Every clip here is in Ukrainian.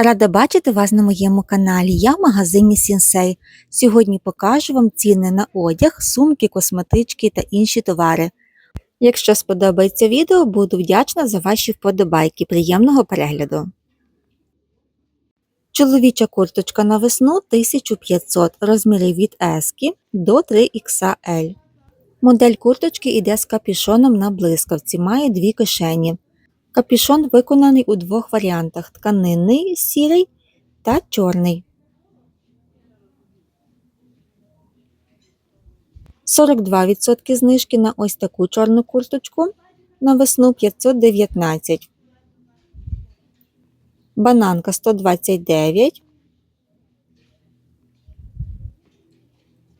Рада бачити вас на моєму каналі. Я в магазині Сінсей. Сьогодні покажу вам ціни на одяг, сумки, косметички та інші товари. Якщо сподобається відео, буду вдячна за ваші вподобайки. Приємного перегляду. Чоловіча курточка на весну 1500, розміри від S до 3XL. Модель курточки йде з капюшоном на блискавці, має дві кишені. Капюшон виконаний у двох варіантах: тканинний сірий та чорний. 42% знижки на ось таку чорну курточку на весну 519. Бананка 129.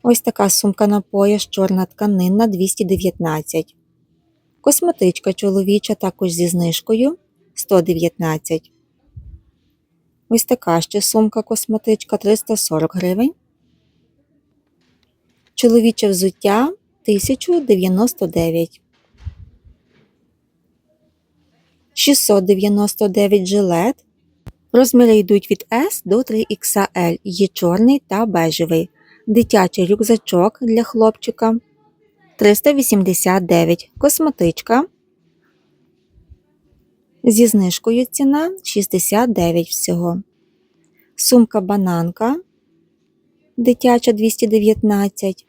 Ось така сумка на пояс чорна тканинна 219. Косметичка чоловіча також зі знижкою 119. Ось така ще сумка косметичка 340 гривень. Чоловіче взуття 1099. 699 жилет. Розміри йдуть від S до 3XL. Є чорний та бежевий. Дитячий рюкзачок для хлопчика 389. Косметичка. Зі знижкою ціна 69 всього. Сумка бананка. Дитяча 219.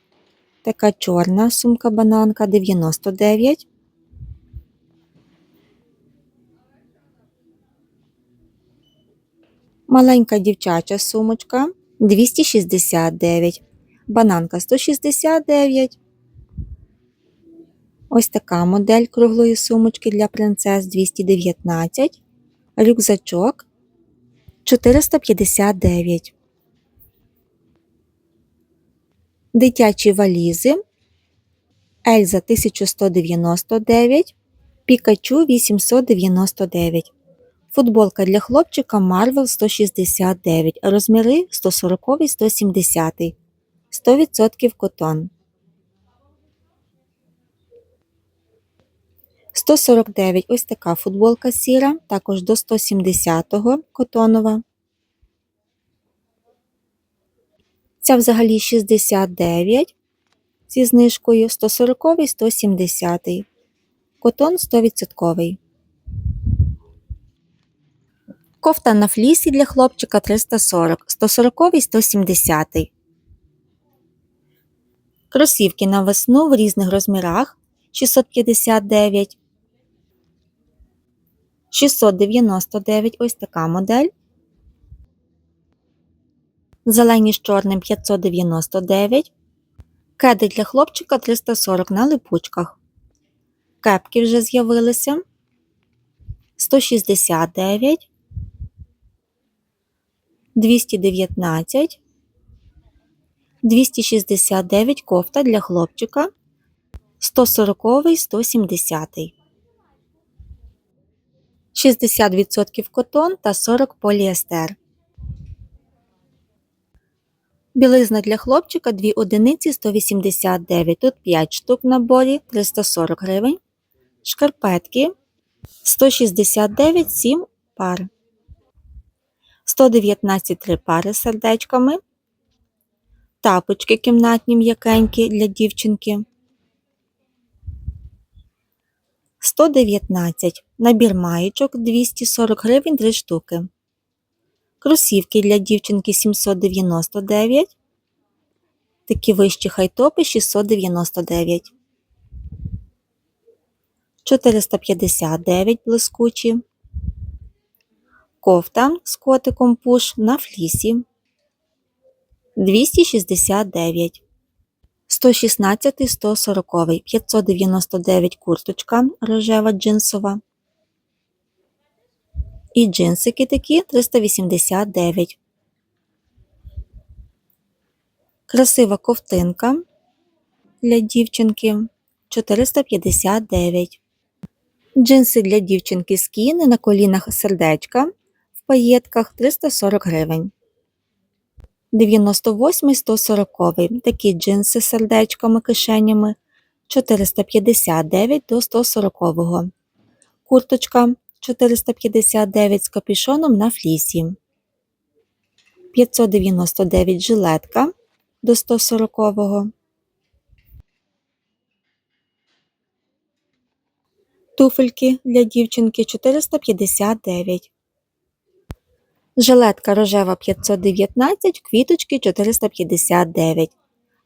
Така чорна сумка бананка 99. Маленька дівчача сумочка 269. Бананка 169. Ось така модель круглої сумочки для принцес 219. Рюкзачок 459. Дитячі валізи Ельза 1199. Пікачу 899. Футболка для хлопчика Marvel 169. Розміри 140 170. 100% котон. 149 ось така футболка сіра, також до 170-го котонова. Ця взагалі 69 зі знижкою 140 170 Котон 100%. Кофта на флісі для хлопчика 340, 140 170 Кросівки на весну в різних розмірах 659 699 ось така модель. Зелені з чорним 599. Кеди для хлопчика 340 на липучках. Кепки вже з'явилися 169, 219, 269 кофта для хлопчика, 140 170. 60% котон та 40 поліестер. Білизна для хлопчика 2 одиниці 189. Тут 5 штук в наборі 340 гривень. Шкарпетки 169 7 пар. 119 3 пари з сердечками. Тапочки кімнатні м'якенькі для дівчинки. 119. Набір маєчок 240 гривень 3 штуки. Кросівки для дівчинки 799. Такі вищі хайтопи 699. 459 блискучі. Кофта з котиком пуш на флісі 269. 116 140 599 курточка рожева джинсова. І джинсики такі 389. Красива ковтинка для дівчинки 459. Джинси для дівчинки скіни на колінах сердечка в паєтках 340 гривень. 98 140 такі джинси з сердечками кишенями 459 до 140. Курточка 459 з капюшоном на флісі. 599 жилетка до 140-го. Туфельки для дівчинки 459. Жилетка рожева 519, квіточки 459.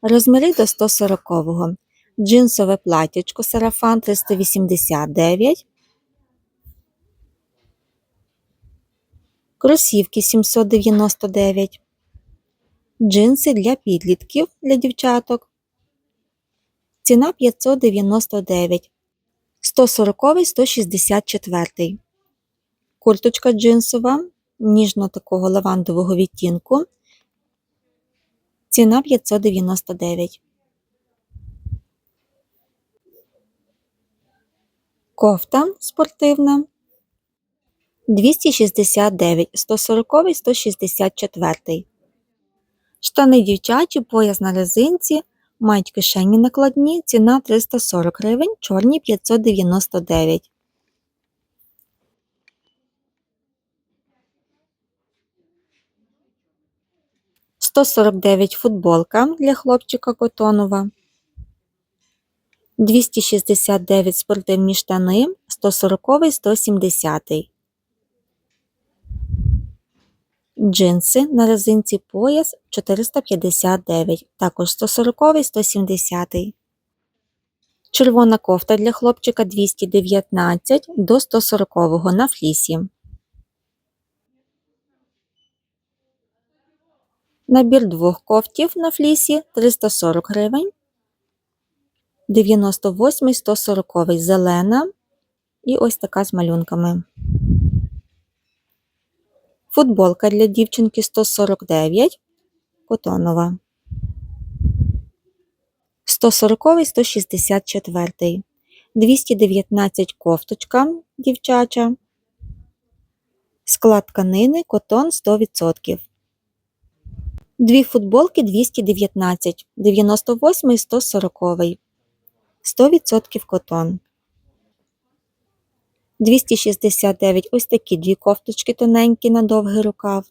Розміри до 140-го. Джинсове платячко сарафан 389. Кросівки 799. Джинси для підлітків для дівчаток. Ціна 599. 140 164. Курточка джинсова ніжно такого лавандового відтінку. Ціна 599. Кофта спортивна 269, 140, 164. Штани дівчачі, пояс на резинці, мають кишені накладні, ціна 340 гривень, чорні 599. Сто сорок дев'ять футболка для хлопчика котонова. 269 спортивні штани, 140 170. Джинси на резинці пояс 459, також 140 170. Червона кофта для хлопчика 219 до 140 на флісі. Набір двох кофтів на флісі 340 гривень. 98 140 зелена і ось така з малюнками. Футболка для дівчинки 149 котонова. 140 164 219 кофточка дівчача. Склад тканини котон 100%. Дві футболки 219, 98 і 140. 100% котон. 269 ось такі дві кофточки тоненькі на довгий рукав.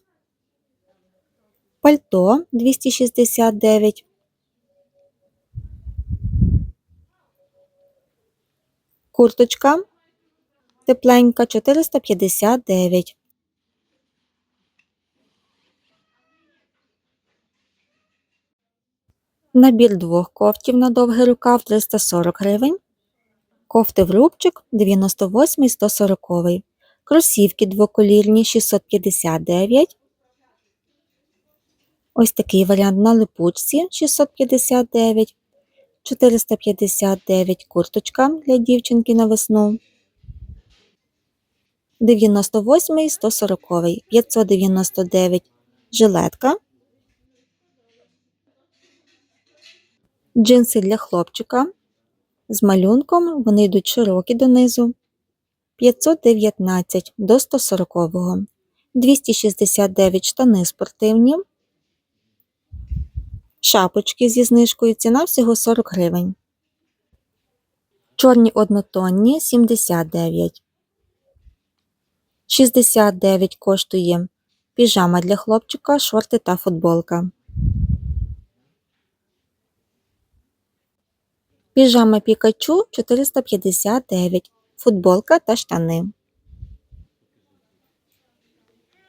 Пальто 269. Курточка тепленька 459. Набір двох кофтів на довгий рукав 340 гривень. Кофти в рубчик 98 і 140. Кросівки двоколірні 659. Ось такий варіант на липучці 659. 459 курточка для дівчинки на весну. 98 і 140. 599 жилетка. Джинси для хлопчика з малюнком вони йдуть широкі донизу. 519 до 140, 269 штани спортивні, шапочки зі знижкою ціна всього 40 гривень. Чорні однотонні 79. 69 коштує піжама для хлопчика, шорти та футболка. Піжама Пікачу 459, футболка та штани.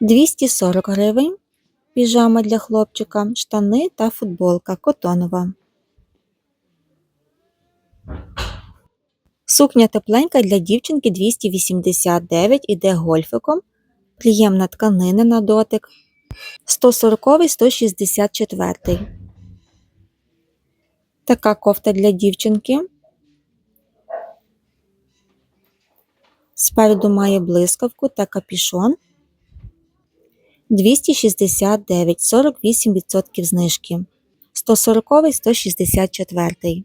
240 гривень. Піжама для хлопчика, штани та футболка котонова. Сукня тепленька для дівчинки 289 іде гольфиком. Приємна тканина на дотик. 140 164 Така кофта для дівчинки. Спереду має блискавку та капішон. 269, 48% знижки. 140 164.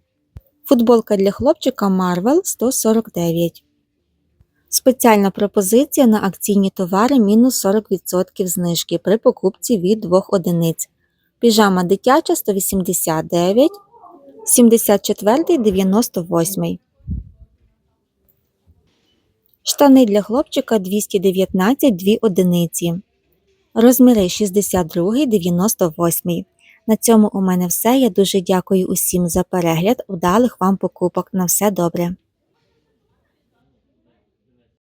Футболка для хлопчика Marvel 149. Спеціальна пропозиція на акційні товари мінус 40% знижки при покупці від 2 одиниць. Піжама дитяча 189. 74 98. Штани для хлопчика 219 2 одиниці. Розміри 62, 98. На цьому у мене все. Я дуже дякую усім за перегляд. Вдалих вам покупок. На все добре.